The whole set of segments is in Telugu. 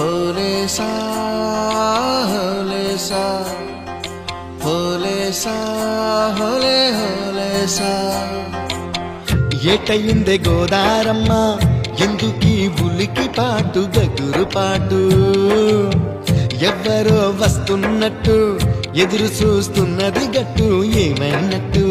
भोले होले होले होले होले గోదారమ్మ ఎందుకీ ఉలికి పాటు దగ్గురు పాటు? ఎవ్వరో వస్తున్నట్టు ఎదురు చూస్తున్నది గట్టు ఏమైనట్టు?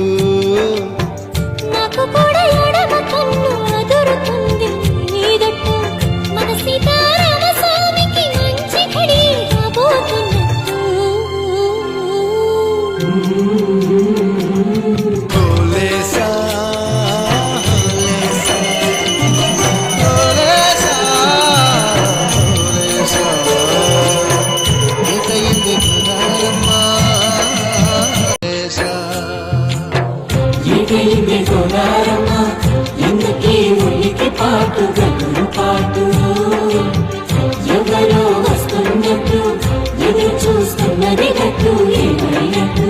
ఎగైంది గోదారమ్మ ఎందుకీ ఉనికి పాటు గతులు పాటు? ఎవరో వస్తున్నట్టు ఎదురు చూస్తున్నది గట్టు ఏమైనట్టు?